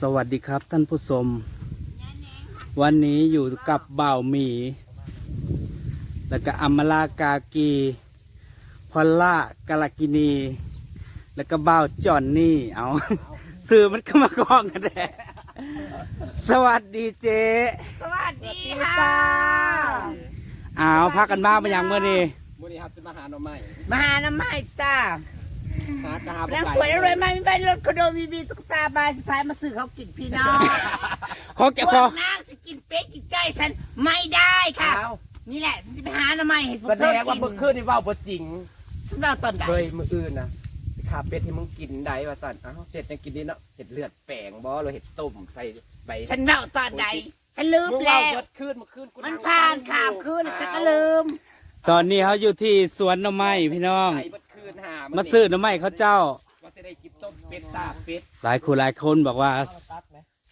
สวัสดีครับท่านผู้ชม วันนี้อยู่กับบ่าวหมี แล้วก็อัมมาลากากี พอลล่ากาลากินี แล้วก็บ่าวจอนนี่ เอาสื่อมันก็มากล้องกันแหละสวัสดีเจ๊สวัสดีค่ะอ้าวพักกันมามาอย่างเมื่อนี้มื้อนี้ครับสิมาหาหน่อไม้มาหาน้ำไม้จ้า หากระหานางสวยอร่อยมากมีใบรถคอนโดมีบีตุ๊กตาบานสุดท้ายมาซื้อเขากินพี่น้องขอแกพขอ วกนางสกินเป็ดกินไก่ฉันไม่ได้ค่ะอ้าวนี่แหละฉันจะไปหาน้ำไม้ให้พวกแสเธดองว่ากินเมื่อคืนนี่เว้าบ่จริง ฉันเล่าตอนไหนเคยมื้ออื่นนะสิขาเป็ดให้มึงกินได้ว่าสั่นอ้าวเสร็จยังกินดีเนาะเห็ดเลือดแปลงบ่หรือเห็ดต้มใส่ใบฉันเล่าตอนไหนฉันลืมมึงแล้เว้าวเบิดคืนเมื่อคืนกูมันผ่านข้ามคืนแล้วฉันก็ลืมตอนนี้เขาอยู่ที่สวนหน่อไม้พี่น้องไเบิดคื นหามามาซื้อหน่อไม้เขาเจ้า ว่าจะได้กินต้มเป็ดตาเป็ดหลายคนหลายคนบอกว่า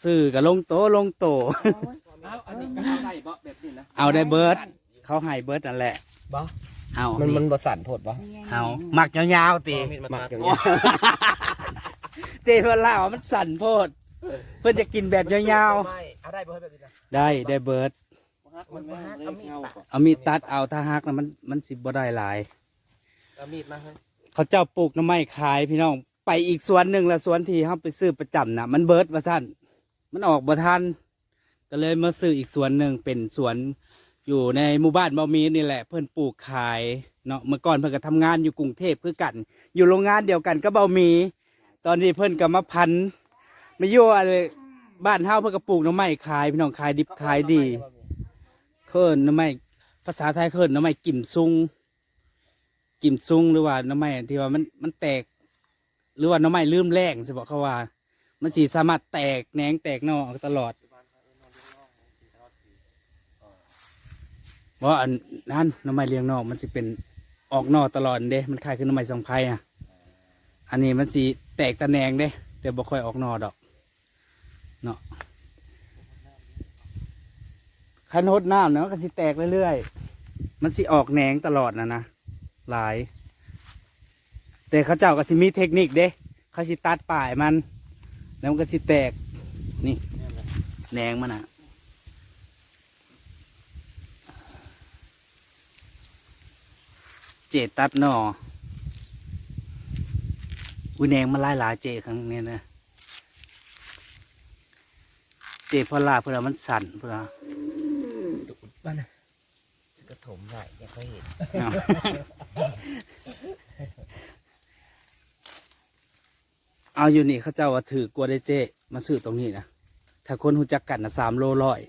ซื้อกับลงโตะลงโตะอ้าวอันนี้ก็เอาได้บ่แบบนี้นะเอาได้เบิร์ดเขาให้เบิร์ดนั่นแหละบ่ เอามันนี่มันบ่สั่นโพดบ่เอาหมักยาวๆตีมักอย่างนี้เจเพิ่นล่าว่ามันสั่นโพด เพื่อนจะกินแบบยาวไม่เอาได้บ่เฮ้ยแบบนี้นะๆได้ได้เบิร์ดมันบ่ฮักเอามีดปะเอามีดตัดเอาถ้าฮักนะมันมันสิบ่ได้หลายเอามีดมาให้ เขาเจ้าปลูกน้ำไม้ขายพี่น้อง ไปอีกสวนหนึ่งละสวนที่เขาไปซื้อประจำนะมันเบิร์ดว่าสั้นมันออกบ่ทันก็เลยมาซื้ออีกสวนหนึ่งเป็นสวนอยู่ในหมู่บ้านบ่มีนี่แหละ เพื่อนปลูกขายเนาะเมื่อก่อนเพื่อนก็ทำงานอยู่กรุงเทพคือกัน อยู่โรงงานเดียวกันก็บ่มี ตอนนี้เพื่อนก็มาพันมาอยู่อะไรบ้านเฮาเพื่อนก็ปลูกน้ำไม้ขายพี่น้องขายดิบขายดีเคินหน้ำไม้ภาษาไทยเคินหน้ำไม้กิ่มซุง กิ่มซุงหรือว่าน้ำไม้ที่ว่ามันมันแตก หรือว่าน้ำไม้ลืมแรงสิบอกเขาว่า มันสีสามารถแตกแหนงแตกนอกตลอดเพราะอันนั้นน้ำไม้เลี้ยงนอกมันสิเป็นออกนอกตลอดเด้ มันคล้ายคือหน้ำไม้สังไพรอะ อันนี้มันสีแตกตะแหนงเด้ แต่บ่ค่อยออกนอกดอกเนาะคันโหดน้ำเนาะก็สิแตกเรื่อยๆมันสิออกแหนงตลอดนะนะ หลาย แต่เขาเจ้าก็สิมีเทคนิคเด้เขาสิตัดป่ายมัน แล้วมันก็สิแตกนี่แหนงมันอะเจตัดหนออุ้ยแหนงมันหลายหลายเจครั้งนี้นะเจพอลาเพื่อมันสั่นเพื่อบ้านน่ะฉัน ก็ถมไว้ยังค่อยเห็นเอาเอาอยู่นี่เขาเจ้าว่าถือกลัวได้เจ มาซื้อตรงนี้นะถ้าคนหูจักกันนะสามโลร้อย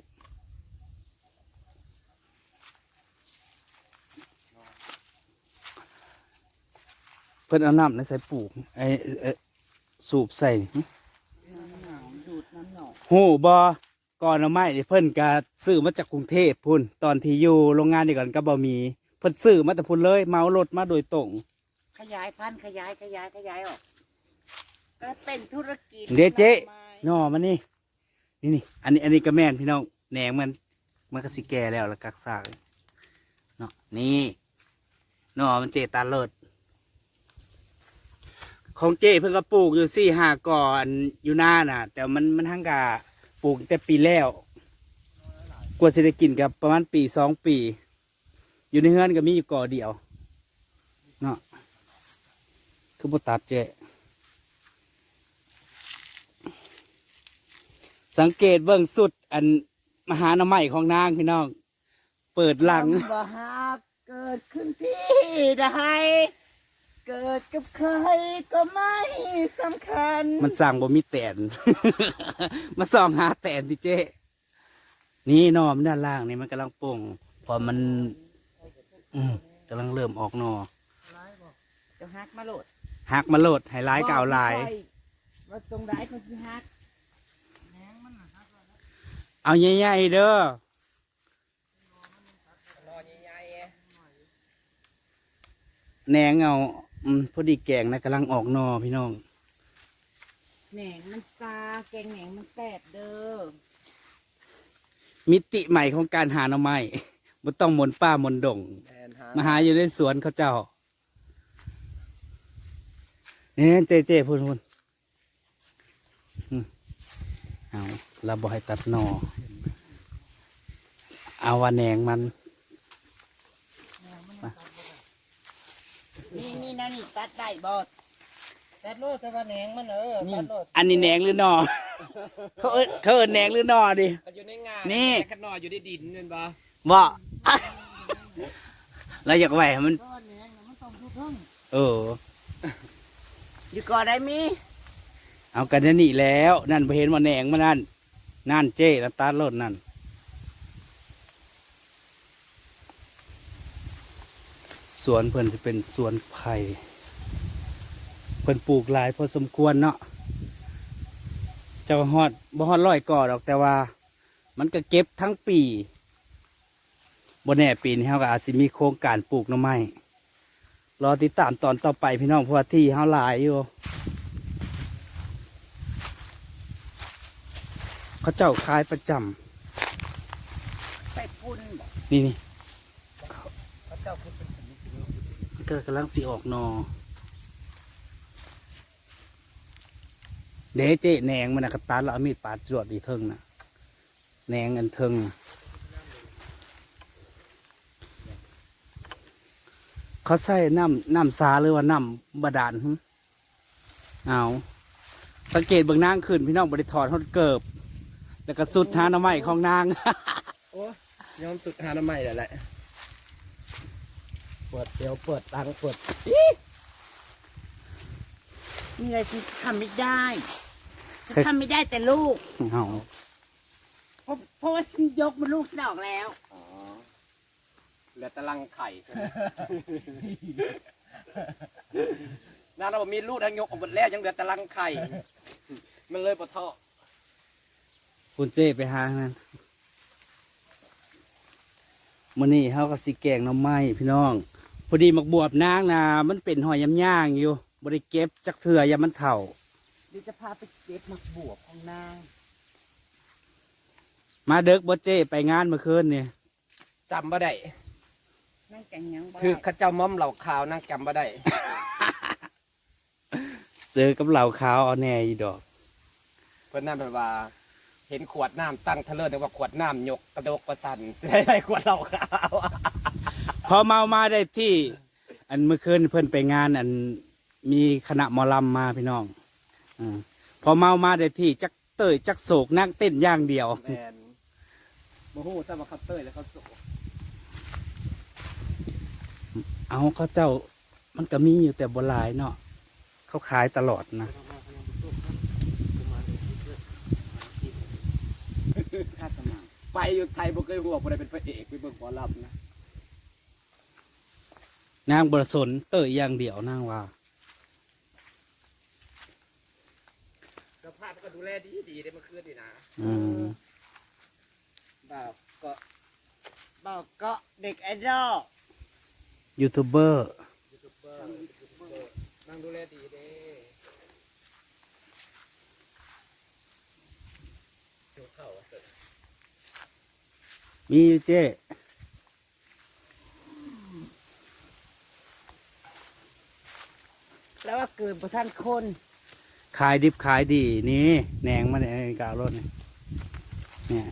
เพิ่นเอาน้ำในใส่ปลูกไอ้เอ่อสูบใส่หึดูดน้ำหนองโหบอ ก่อนเอาไม้นี่เพิ่นก็ซื้อมาจากกรุงเทพพุ่นตอนที่อยู่โรงงานนี่ก่อนก็บ่มีเพิ่นซื้อมาแต่พุ่นเลยเมารถมาโดยตรง ขยายพันธุ์ขยายขยายขยายออกก็เป็นธุรกิจเดี๋ยวเจ๊ไม้หน่อมันนี่นี่นี่อันนี้อันนี้ก็แม่นพี่น้องแหนงมันมันก็สิแก่แล้วแล้วกักซากเลยเนาะนี่หน่อมันเจตาเลิศของเจเพิ่งก็ปลูกอยู่สี่ห้าก่อนอยู่หน้าน่ะ แต่มันมันทั้งกะ ปลูกแต่ปีแล้ว กว่าจะได้กินกับประมาณปีสองปี อยู่ในเฮือนก็มีอยู่ก่อเดียวเนาะคือบ่ตัดเจสังเกตเบื้องสุดอันมหาหนาใหม่ของนางพี่น้อง เปิดหลังคำว่าหากเกิดขึ้นที่ใด เกิดกับใครก็ไม่สำคัญ มันสั่งบ่มีแตน มาส่องหาแตนที่เจ๊นี่หนอมนด้านล่างนี่มันกำลังโป่งพอมัน อืมกำลังเริ่มออกหนอจะฮักมาโหลดหักมาโลดให้ร้ายเก่าลาย ว่าตรงไหนคนสิฮักเอาใหญ่ๆเด้อรอใหญ่แหนงเอา อืมพอดีแกงนะกำลังออกหนอพี่น้อง แหนงมันซาแกงแหนงมันแสบเด้อมิติใหม่ของการหาหน่อไม้บ่ต้องหมนป้าหมนดงๆแทนหามาหาอยู่ในสวนเขาเจ้านี่เจเจพูดพูดอืมเอาเราบอกให้ตัดหนอ เอาว่าแหนงมัน นี่นี่นะนี่ตัดได้บอดตัดโลดแต่ว่าแหนงมันเออนี่ตัดโลดอันนี้แหนงหรือหนอ เขาเอิ้นเขาเอิ้นแหนงหรือหนอดิ ก็อยู่ในงานนี่ แต่ขนออยู่ในดินเงินบ่บ่เราอยากไหวให้มันเออ อยู่ก่อนได้มีเอากันนี่แล้ว นั่นไปเห็นว่าแหนงมันนั่น นั่นเจ้แล้วตัดรถนั่น สวนเพิ่นจะเป็นสวนไผ่เพิ่นปลูกหลายพอสมควรเนาะเจะฮอดบ่ฮอดร้อยก่อดอกแต่ว่า มันก็เก็บทั้งปีบนแน่ปีนี้เขาก็อาจสิมีโครงการปลูกหน่อไม้รอติดตามตอนต่อไปพี่น้องเพราะว่าที่เขาหลายอยู่เขาเจ้าขายประจำใส่ปุ่นบ่นี่นี่ พระเจ้าพูดเป็นชนิดนี้ มัน ก็กำลังสีออกนอ เดเจแหนงมันนะกระตัดแล้วเอามีดปาดจรวดดีเทิงนะแหนงอันเทิงนะเขาใส่น้ำน้ำสาหรือว่าน้ำบาดาลเอาสังเกตเบื้องนางขึ้นพี่น้องบริถอดเขาเกิบ แล้วก็สุดหาหน้ำไม้ของนางโอ้ยอมสุดหาน้ำใหม่แล้วแหละ เปิดเดี๋ยวเปิดตังเปิดมีอะไรที่ทำไม่ได้จะทำไม่ได้แต่ลูกเอาเพราะเพราะว่าสิยกมันลูกสิออกแล้ว อ๋อเหลือแตะลังไข่ใช่ไหมนั่นเรามีลูกทั้งยกออกหมดแล้วยังเหลือแตะลังไข่ มันเลยปะเทาะคุณเจ้ไปหานั่นมื้อนี้เฮาก็สิแกงหน้ำไม้พี่น้อง พอดีมักบวบนางนะมันเป็นหอยยำย่างอยู่บ่ได้เก็บจักเถื่อยามมันเฒ่าเดี๋ยวจะพาไปเก็บมักบวบของนาง มาเด็กบ่เจ้ไปงานเมื่อคืนนี่จำบ่ได้นั่งแกงหยังบ่คือได้ข้าเจ้าม้อมเหล่าขาวนั่งจำบ่ได้เจอกับเหล่าขาวเอาแน่อีดอก เพื่อนนั่นเป็นว่า เห็นขวดน้ำตั้งเทะเลอร์นึกว่าขวดน้ำยกกระโดกกระสันได้ได้ขวดเหล้าขาวพ อเมามาได้ที่ อันเมื่อคืนเพิ่นไปงาน อันมีคณะหมอลำมาพี่น้องอาพอเมามาได้ที่จักเตยจักโศกนั่งเต้นอย่างเดียวแมนโมโหถ้ามาคัตเตอร์แล้วเขาโสเอาเขาเจ้ามันก็มีอยู่แต่บหลายเนาะเขาขายตลอดนะข้าสมังไปอยู่ไทยบ่เคยหัวบ่ได้เป็นพระเอกไปเบิ่งหมอลำนะ นางบรสนเตยอย่างเดียวนางว่าสภาพก็ดูแลดีดีได้เมื่อคืนนี่นะอืมบ่าวก็บอกเก็เด็กไอดอลยูทูบเบอร์ยูทูบเบอร์นั่งดูแลดีเด้เดี๋ยวเข้าอะเสร็จมีอยู่เจ้ แล้วว่าเกิดประท่านคนขายดิบขายดีนี่แหนงมันในกาวรถนี่เนี่ย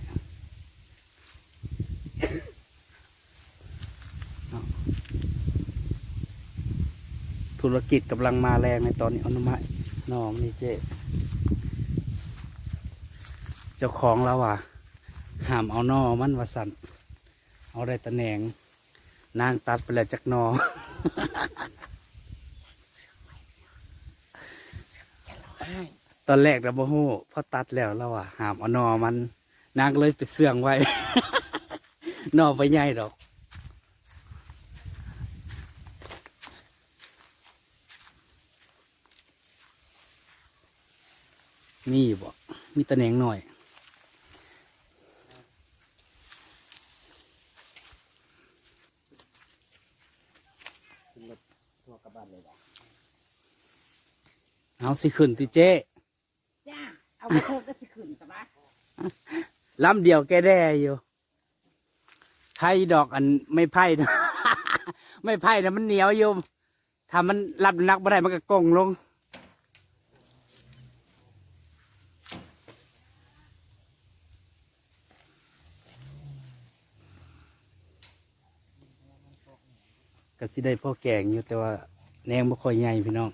ธุรกิจกำลังมาแรงในตอนนี้เอาหนอไม้อมนี่เจ้เจ้าของเราอะห้ามเอานอมันวสันเอาได้แตะแหนงนางตัดไปแล้วจากนอ ตอนแรกเราโมโหพอตัดแล้วเราอะหามเอานอมันนางเลยไปเสื่องไว้ นอไปใหญ่ดอกมีอยู่บ่มีตะแหนงหน่อย เอาสิขึ้นติเจ๊จ้าเอาไปเพิ่มก็สิขึ้นแต่ว่าลำเดียวแกแด้อยู่ไผ่ดอกอันไม่ไพ่นะ ไม่ไพ่นะมันเหนียวโยู่ถ้ามันรับนักบ่ได้มันก็กงลง ก็สิได้พ่อแก่งอยู่แต่ว่าแนงบ่ค่อยใหญ่พี่น้อง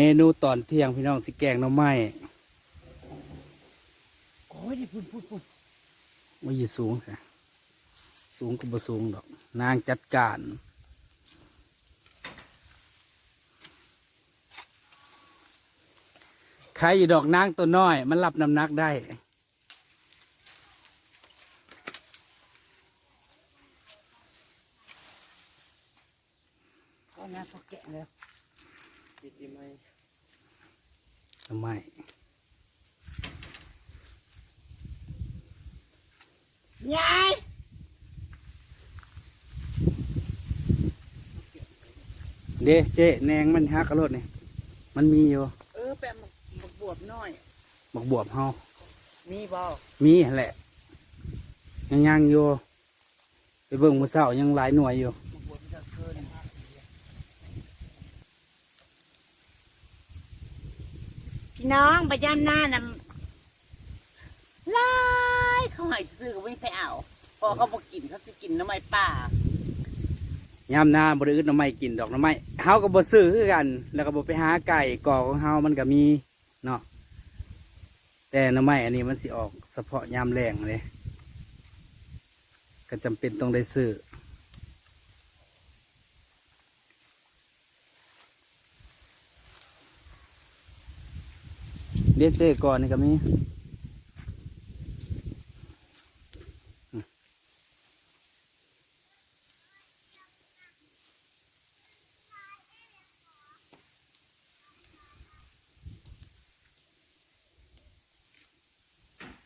มนูตอนเที่ยงพี่น้องสิแกงหน่อไม้โอ้ยดิพุ่นพุ่นพุ่นว่าอยู่สูงค่ะ สูงก็บ่สูงดอก นางจัดการใครอยู่ดอกนางตัวน้อย มันรับน้ำหนักได้ก็นะพอแกะแล้วปิดดีไหม ทำไมยายเด้เจ๊แนงมันฮักกระโดดนี่มันมีอยู่ เออแปะหมกหมกบวบน้อย บักบวบเฮามีบ่มีหั่นแหละ ยังยังอยู่ ไปเบิ่งมือเศร้ายังหลายหน่วยอยู่ หมกบวบมันจะเกิน พี่น้องไปย่านหน้านะลายเขาใหายซื้อก็ไม่ไปเอาพอเขาบอกกินเขาจะกินน้ำไม้ป่ายามหน้าบริอึดหน้ำไม้กินดอกหน้ำไม้เฮาก็บ่ซื้อคือกัน แล้วก็บ่ไปหาไก่กอของเฮามันก็มีเนาะแต่หน้ำไม้อันนี้มันสิออกเฉพาะยามแรงเลยก็จำเป็นต้องได้ซื้อ เรียกเจ๊ก่อนนี่ก็มี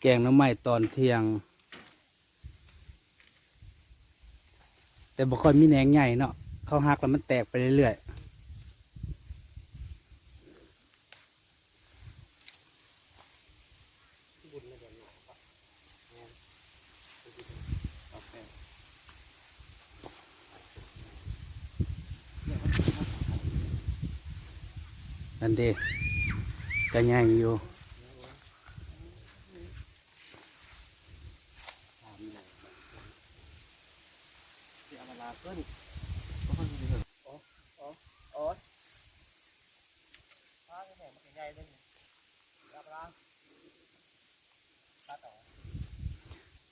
แกงน้ำไม้ตอนเที่ยง แต่บ่ค่อยมีแหนงใหญ่เนาะเขาหักแล้วมันแตกไปเรื่อย อันเดกันยังอยู่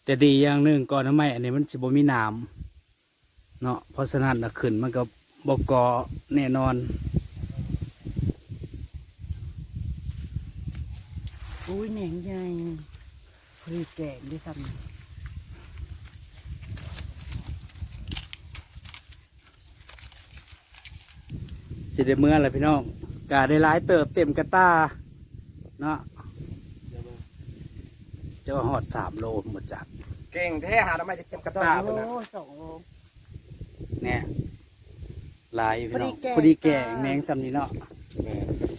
แต่ดีอย่างหนึ่งก่อนทำไม่อันนี้มันจะบ่มีน้ำเนาะเพราะสนั้นะขึ้นมันก็บกกอแน่นอน อุ้ยแหนงใหญ่พอดีแกงด้วยซ้ำสิได้เมื่อไรพี่น้องกาได้หลายเติบเต็มกระตาเนาะจะว่าหอดสามโลหมดจากเก่งแท้หาทำไมจะเต็มกระสอตางโลพุ่นน่ะสองโลเนี่ยหลายอยู่พี่น้องพพออดีดีแกแก่งแหนงซ้ำนี้เนาะ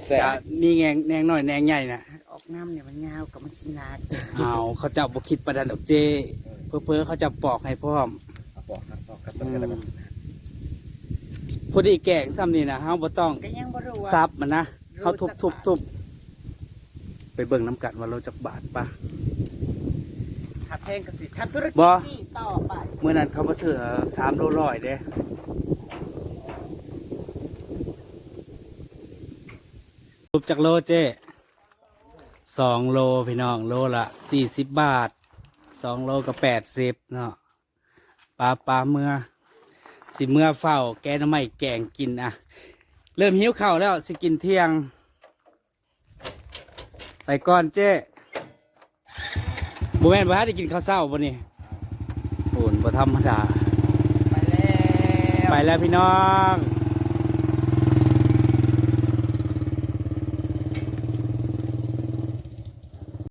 แซ่บจะมีแงงแหนงหน่อยแหนงใหญ่นะออก น้ำเนี่ยมันยาวกับมันสินาดเอาเขาเจ้าบ่คิดประดันดอกเจ เพื่อเพื่อๆเขาจะปอกให้พร้อมเอาปอกครับปอกกระสันกันแล้วมันพอดีแก่ซ้ำนี้นะเฮาบ่ต้องก็ยังบ่รู้ว่าซับมันนะรู้เขาทุบจักทุบบาททุบไปเบิ่งน้ำกัดว่าเราจักบาทปะถ้าแพงก็สิทำธุรกิจบ่นี่ต่อไปเมื่อนั้นเขามาซื้อสามโลร้อยเด้ทุบจากโลเจ้ สองโลพี่น้องโลละสี่สิบบาทสองโลก็แปดสิบเนาะปลาปลาเมื่อ สิเมื่อเฝ้า แกงหน้ำไม่แกงกินอะ เริ่มหิวข้าวแล้วสิกินเที่ยง ไปก่อนเจ้บุแม่นบ่ฮะได้กินข้าวเช้าบ่นี่โอนบ่ธรรมดา ไปแล้ว ไปแล้วพี่น้อง